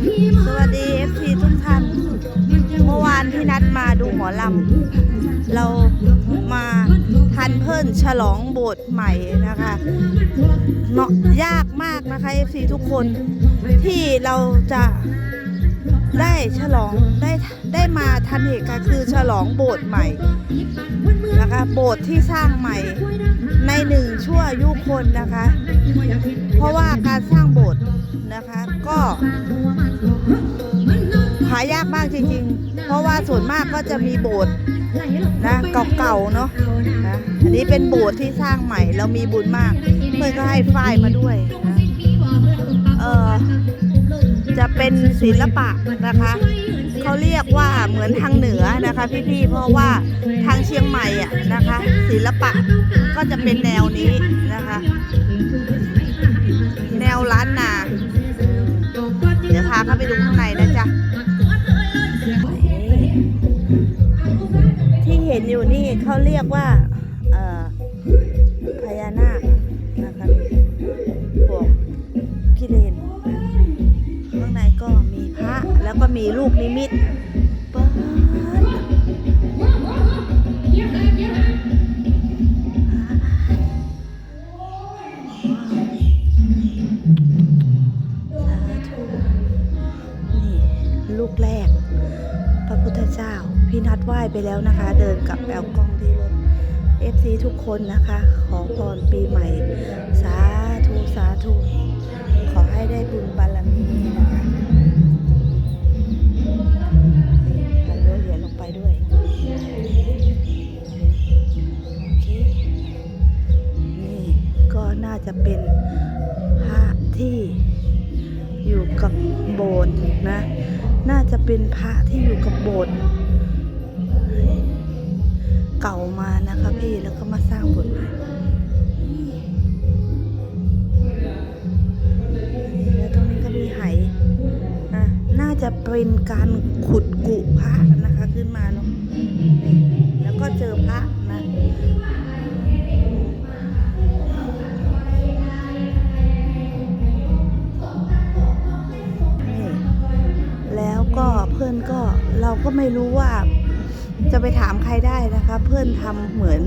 สวัสดี FC ทุกท่าน เมื่อวานพี่นัดมาดูหมอลำ เรามาทันเพิ่นฉลองโบสถ์ใหม่นะคะเนาะยากมากนะคะ FC ทุกคนที่เราจะได้ฉลองได้ได้มาทันเหตุการณ์คือฉลองโบสถ์ใหม่นะคะโบสถ์ที่สร้างใหม่ในหนึ่งชั่วยุคนนะคะ เพราะว่าการสร้างโบสถ์ นะคะ ก็หายากมากจริงๆ เพราะว่าส่วนมากก็จะมีโบสถ์นะเก่าๆเนาะนะอันนี้เป็นโบสถ์ที่สร้างใหม่ เรามีบุญมากเพื่อนก็ให้ฝ้ายมาด้วยนะเออจะเป็นศิลปะนะคะเขาเรียกว่าเหมือนทางเหนือนะคะพี่ๆเพราะว่าทางเชียงใหม่อะนะคะ ศิลปะก็จะเป็นแนวนี้ อยู่นี่เขาเรียกว่าพญานาคนะคะพวกกิเลนข้างในก็มีพระแล้วก็มีลูกนิมิต พี่นัดไหว้ไปแล้วนะคะ เดินกลับแปลกล้องที่รถ FC ทุกคนนะคะ ขอพรปีใหม่ สาธุสาธุ ขอให้ได้บุญบารมีนะคะนี่เหรียญลงไปด้วยโอเคนี่ก็น่าจะเป็นพระที่อยู่กับโบสถ์นะ น่าจะเป็นพระที่อยู่กับโบสถ์ เก่ามานะคะพี่แล้วก็มาสร้างบสถ์ใหม่แล้วตรงนี้ก็มีไหนะน่าจะเป็นการขุดกุพระนะคะขึ้นมาเนาะแล้วก็เจอพระนะแล้วก็เพื่อนก็เราก็ไม่รู้ว่า จะไปถามใครได้นะคะ เพื่อนทำเหมือน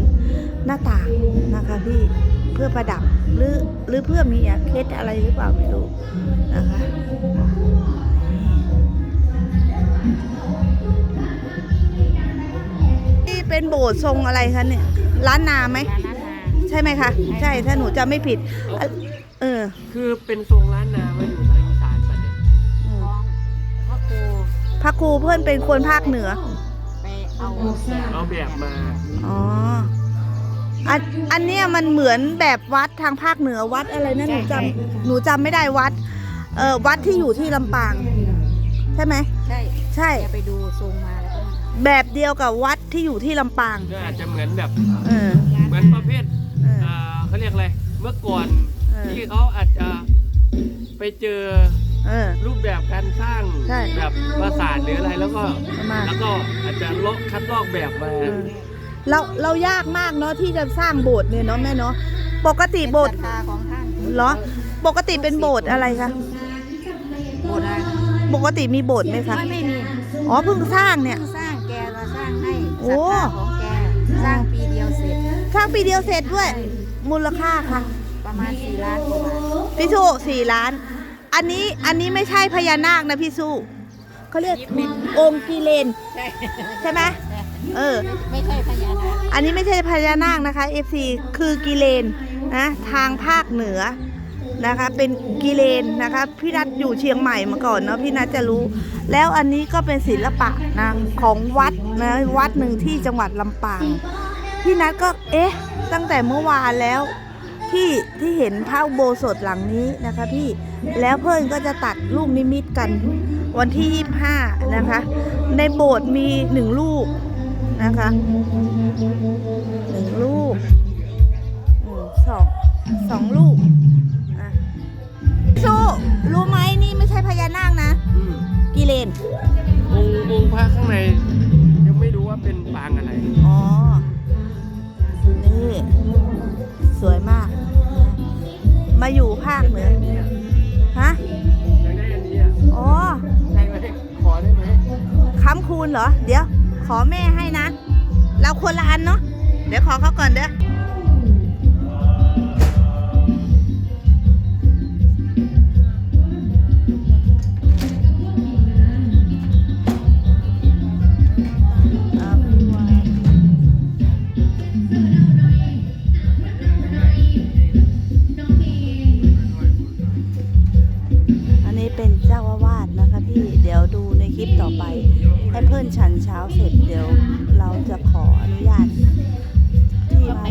หน้าต่างนะคะพี่เพื่อประดับหรือหรือเพื่อมีอะเคล็ดอะไรหรือเปล่าไม่รู้นะคะนี่เป็นโบสถ์ทรงอะไรคะเนี่ยล้านนาไหมร้านนาใช่ไหมคะใช่ถ้าหนูจำไม่ผิดอะเออ คือเป็นทรงล้านนามาอยู่ทางอีสานปะเนี่ยอืมของพระครูพระครูเพื่อนเป็นคนภาคเหนือไป เอาเอาแบบมา อ๋ออันอันเนี้ยมันเหมือนแบบวัดทางภาคเหนือวัดอะไรนะหนูจำหนูจำไม่ได้วัด เออวัดที่อยู่ที่ลำปาง ใช่ไหมใช่ใช่แกไปดูทรงมาแล้วก็มาทแบบเดียวกับวัดที่อยู่ที่ลำปาง ก็อาจจะเหมือนแบบเออำเหมือนประเภทเอออ่าเขาเรียกอะไร เมื่อก่อนเออ ที่เขาอาจจะไปเจอ เออ รูปแบบการสร้างใช่แบบปราสาทหรืออะไรแล้วก็มา แล้วก็อาจจะลอกคัดลอกแบบมาเออเราเรายากมากเนาะที่จะสร้างโบสถ์เนี่ยเนาะแม่เนาะปกติโบสถ์เป็นศรัทธาของท่านเหรอปกติเป็นโบสถ์อะไรคะโบสถ์อะไรปกติมีโบสถ์ไหมคะไม่ไม่มีอ๋อเพิ่งสร้างเนี่ยเพิ่งสร้างแกมาสร้างให้โอ้ศรัทธาของแกสร้างปีเดียวเสร็จ สร้างปีเดียวเสร็จด้วย มูลค่าค่ะประมาณสี่ล้านกว่าบาทพี่สู้สี่ล้าน อันนี้อันนี้ไม่ใช่พญานาคนะพี่สู้เขาเรียกองค์กิเลนใช่ใช่ไหมเออ ไม่ใช่พญานาคอันนี้ไม่ใช่พญานาคนะคะ FC คือกิเลนนะทางภาคเหนือนะคะเป็นกิเลนนะคะพี่นัทอยู่เชียงใหม่มาก่อนเนาะพี่นัทจะรู้ แล้วอันนี้ก็เป็นศิลปะนะของวัดนะวัดหนึ่งที่จังหวัดลำปางพี่นัทก็เอ๊ะ ตั้งแต่เมื่อวานแล้ว ที่ที่เห็นพระอุโบสถหลังนี้นะคะพี่แล้วเพื่อนก็จะตัดลูกนิมิตกันวันที่ 25 นะคะ ในโบสถ์มีหนึ่งลูกนะคะหนึ่งลูกอืมสองสองลูกอะสู้รู้ไหมนี่ไม่ใช่พญานาคนะอืมกิเลนองค์องค์พระข้างในยังไม่รู้ว่าเป็นปางอะไรอ๋อ สวยมาก มาอยู่ภาคเหนือฮะอยากได้อันนี้อะอ๋อใช่ไหมขอได้ไหมค้ำคูณเหรอ เดี๋ยว ขอแม่ให้นะ เราคนละอันเนาะเดี๋ยวขอเขาก่อนเด้อ ต่อไปให้เพื่อนฉันเช้าเสร็จเดี๋ยวเราจะขออนุญาตที่มา